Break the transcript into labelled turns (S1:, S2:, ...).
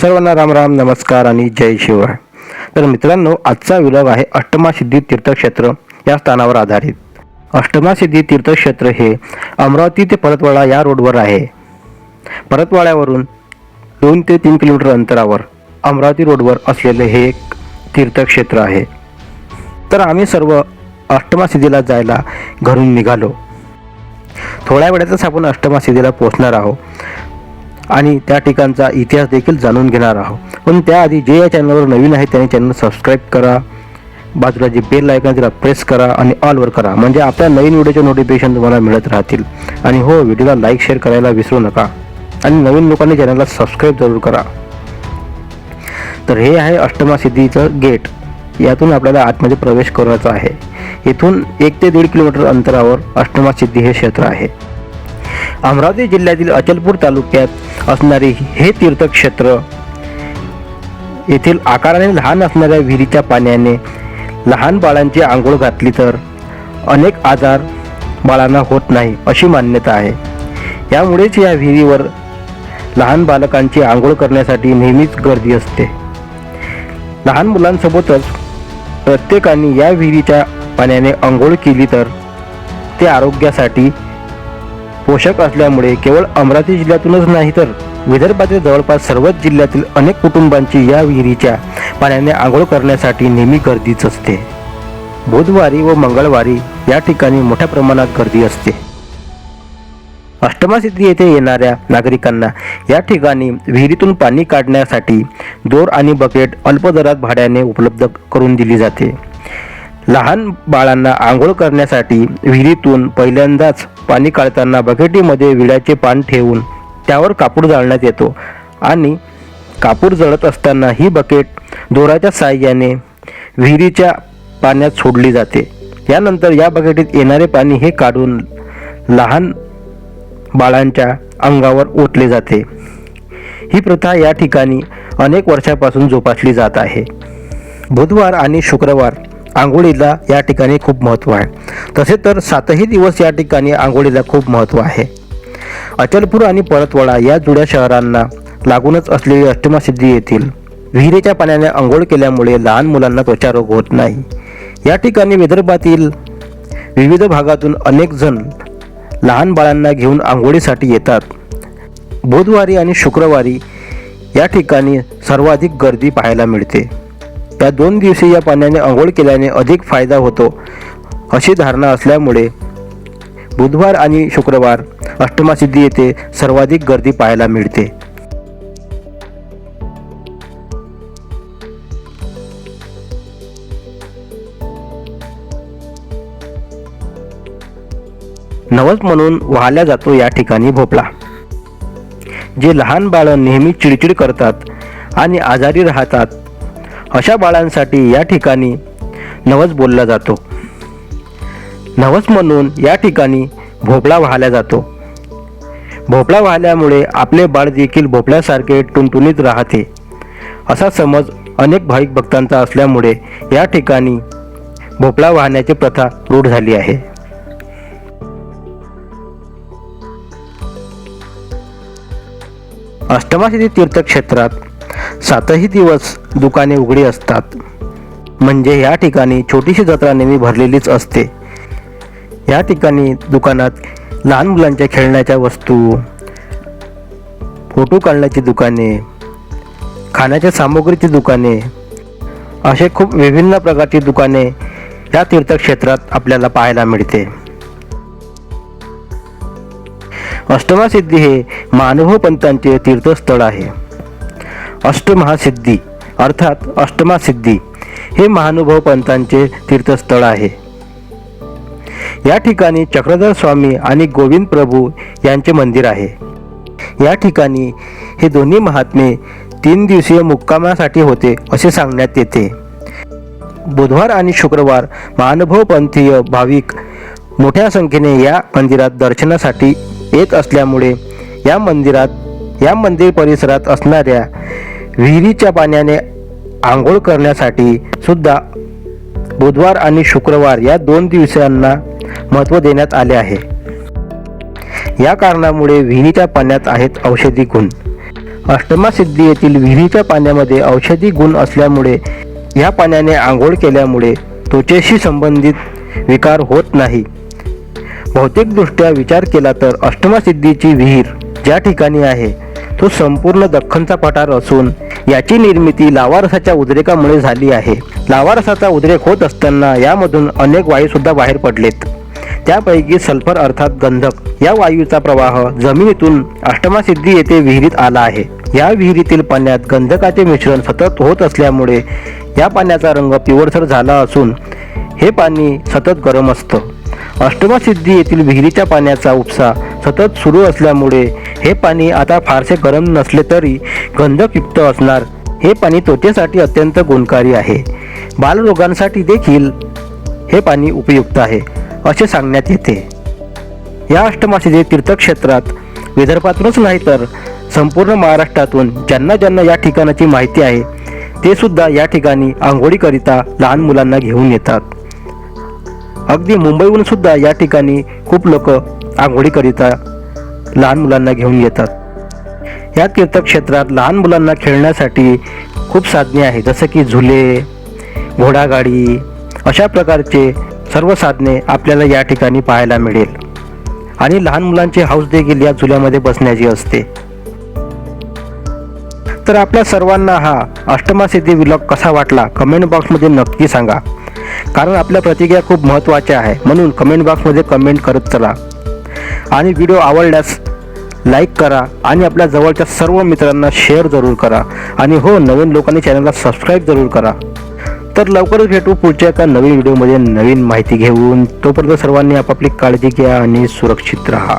S1: सर्वांना राम राम नमस्कार आणि जय शिवाय. तर मित्रांनो आजचा विलग आहे अष्टमासिद्धी तीर्थक्षेत्र या स्थानावर आधारित. अष्टमासिद्धी तीर्थक्षेत्र हे अमरावती ते परतवाडा या रोडवर आहे. परतवाड्यावरून दोन ते तीन किलोमीटर अंतरावर अमरावती रोडवर असलेले हे एक तीर्थक्षेत्र आहे. तर आम्ही सर्व अष्टमासिद्धीला जायला घरून निघालो. थोड्या वेळातच आपण अष्टमासिद्धीला पोहोचणार आहोत. आणि त्या ठिकाणचा इतिहास देखील जाणून घेणार आहोत. पण त्याआधी जे या चॅनलवर नवीन आहे त्यांनी चॅनल सबस्क्राईब करा बाजूला जे बेल आयकॉन तिला प्रेस करा आणि ऑलवर करा. म्हणजे आपल्या नवीन व्हिडिओचे नोटिफिकेशन तुम्हाला मिळत राहतील. आणि हो व्हिडिओला लाईक शेअर करायला विसरू नका. आणि नवीन लोकांनी चॅनलला सबस्क्राईब जरूर करा. तर हे आहे अष्टमासिद्धीचं गेट यातून आपल्याला आतमध्ये प्रवेश करायचा आहे. इथून एक ते दीड किलोमीटर अंतरावर अष्टमासिद्धी हे क्षेत्र आहे. अमरावती जिल्ह्यातील अचलपूर तालुक्यात असणारे हे तीर्थक्षेत्र येथील आकाराने लहान असणाऱ्या विहिरीच्या पाण्याने लहान बाळांची आंघोळ घातली तर अनेक आजार बाळांना होत नाही अशी मान्यता आहे. यामुळेच या विहिरीवर लहान बालकांची आंघोळ करण्यासाठी नेहमीच गर्दी असते. लहान मुलांसोबतच प्रत्येकाने या विहिरीच्या पाण्याने आंघोळ केली तर ते आरोग्यासाठी पोषक असल्यामुळे केवळ अमरावती जिल्ह्यातूनच नाही तर विदर्भातील जवळपास सर्वच जिल्ह्यातील अनेक कुटुंबांची या विहिरीच्या पाण्याने आंघोळ करण्यासाठी नेहमी गर्दीच असते. बुधवारी व मंगळवारी या ठिकाणी मोठ्या प्रमाणात गर्दी असते. अष्टमासिद्धी येथे येणाऱ्या नागरिकांना या ठिकाणी विहिरीतून पाणी काढण्यासाठी दोर आणि बकेट अल्प दरात भाड्याने उपलब्ध करून दिली जाते. लहान बाळांना आंघोळ करण्यासाठी विहिरीतून पहिल्यांदाच पाणी काढताना बकेटीमध्ये विड्याचे पान ठेवून त्यावर कापूर जाळण्यात येतो. आणि कापूर जळत असताना ही बकेट दोराच्या साह्याने विहिरीच्या पाण्यात सोडली जाते. यानंतर या बकेटीत येणारे पाणी हे काढून लहान बाळांच्या अंगावर ओतले जाते. ही प्रथा या ठिकाणी अनेक वर्षापासून जोपासली जात आहे. बुधवार आणि शुक्रवार आंघोळीला या ठिकाणी खूप महत्त्व आहे. तसे तर सातही दिवस या ठिकाणी आंघोळीला खूप महत्त्व आहे. अचलपूर आणि परतवाडा या जुड्या शहरांना लागूनच असलेली अष्टमासिद्धी येथील विहिरीच्या पाण्याने आंघोळ केल्यामुळे लहान मुलांना त्वचारोग होत नाही. या ठिकाणी विदर्भातील विविध भागातून अनेक जण लहान बाळांना घेऊन आंघोळीसाठी येतात. बुधवारी आणि शुक्रवारी या ठिकाणी सर्वाधिक गर्दी पाहायला मिळते. या दोन दिवशी या पाण्याने आंघोळ केल्याने अधिक फायदा होतो अशी धारणा असल्यामुळे बुधवार आणि शुक्रवार अष्टमासिद्धी येथे सर्वाधिक गर्दी पाहायला मिळते. नवस म्हणून वाहल्या जातो या ठिकाणी भोपळा. जे लहान बाळं नेहमी चिडचिड करतात आणि आजारी राहतात अशा बाळांसाठी या ठिकाणी नवस बोलला जातो. नवस म्हणून या ठिकाणी भोपळा वाहला जातो. भोपळा वाहल्यामुळे आपले बाळ देखील भोपळ्यासारखे टुनटुनीत राहते. असा समज अनेक भाविक भक्तांचा असल्यामुळे या ठिकाणी भोपळा वाहण्याची प्रथा रूढ झाली आहे. अष्टमासिद्धी तीर्थक्षेत्रात सातही दिवस दुकाने उघडी असतात. म्हणजे या ठिकाणी छोटीशी जत्रा नेहमी भरलेलीच असते. या ठिकाणी दुकानात लहान मुलांच्या खेळण्याच्या वस्तू फोटो काढण्याची दुकाने खाण्याच्या सामुग्रीची दुकाने असे खूप विभिन्न प्रकारची दुकाने या तीर्थक्षेत्रात आपल्याला पाहायला मिळते. अष्टमासिद्धी हे मानव पंतांचे तीर्थस्थळ आहे. अष्टमहासिद्धी अर्थात अष्टमासिद्धी हे महानुभव पंतांचे तीर्थस्थळ आहे. या ठिकाणी चक्रधर स्वामी आणि गोविंद प्रभू यांचे मंदिर आहे. या ठिकाणी हे दोन्ही महात्मे तीन दिवसीय मुक्कामासाठी होते असे सांगण्यात येते. बुधवार आणि शुक्रवार महानुभव पंथीय भाविक मोठ्या संख्येने या मंदिरात दर्शनासाठी येत असल्यामुळे या मंदिरात या मंदिर परिसरात असणाऱ्या विहिरीच्या पाण्याने आंघोळ करण्यासाठी सुद्धा बुधवार आणि शुक्रवार या दोन दिवसांना महत्त्व देण्यात आले आहे. या कारणामुळे विहिरीच्या पाण्यात आहेत औषधी गुण. अष्टमा सिद्धी येथील विहिरीच्या पाण्यामध्ये औषधी गुण असल्यामुळे या पाण्याने आंघोळ केल्यामुळे त्वचेशी संबंधित विकार होत नाही. भौतिकदृष्ट्या विचार केला तर अष्टमा सिद्धीची विहीर ज्या ठिकाणी आहे तो संपूर्ण दख्खनचा पठार असून याची निर्मिती लावारसाच्या उद्रेकामुळे झाली आहे. लावारसाचा उद्रेक होत असताना यामधून अनेक वायूसुद्धा बाहेर पडलेत. त्यापैकी सल्फर अर्थात गंधक या वायूचा प्रवाह जमिनीतून अष्टमासिद्धी येथे विहिरीत आला आहे. या विहिरीतील पाण्यात गंधकाचे मिश्रण सतत होत असल्यामुळे या पाण्याचा रंग पिवळसर झाला असून हे पाणी सतत गरम असतं. अष्टमासिद्धी येथील विहिरीच्या पाण्याचा उपसा सतत सुरू असल्यामुळे हे पाणी आता फारसे गरम नसले तरी गंधकयुक्त असणार. हे पाणी त्वचेसाठी अत्यंत गुणकारी आहे. बालरोगांसाठी देखील हे पाणी उपयुक्त आहे असे सांगण्यात येते. या अष्टमासिद्धी तीर्थक्षेत्रात विदर्भातूनच नाही तर संपूर्ण महाराष्ट्रातून ज्यांना ज्यांना या ठिकाणाची माहिती आहे ते सुद्धा या ठिकाणी आंघोळीकरिता लहान मुलांना घेऊन येतात. अगदी मुंबईहून सुद्धा या ठिकाणी खूप लोक आंघोळीकरिता लहान मुलांना घेऊन येतात. या तीर्थक्षेत्रात लहान मुलांना खेळण्यासाठी खूप साधने आहेत जसं की झुले घोडागाडी अशा प्रकारचे सर्व साधने आपल्याला या ठिकाणी पाहायला मिळेल. आणि लहान मुलांचे हाऊस देखील या झुल्यामध्ये बसण्याची असते. तर आपल्या सर्वांना हा अष्टमासिद्धी विलॉग कसा वाटला? कमेंट बॉक्समध्ये नक्की सांगा. कारण आपल्या प्रतिक्रिया खूप महत्त्वाच्या आहे. म्हणून कमेंट बॉक्समध्ये कमेंट करत चला. आणि व्हिडिओ आवडल्यास लाईक करा आणि आपल्या जवळच्या सर्व मित्रांना शेअर जरूर करा. आणि हो नवीन लोकांनी चॅनलला सबस्क्राईब जरूर करा. तर लवकरच भेटू पुढच्या एका नवीन व्हिडिओमध्ये. नवीन माहिती घेऊन तोपर्यंत सर्वांनी आपापली काळजी घ्या आणि सुरक्षित राहा.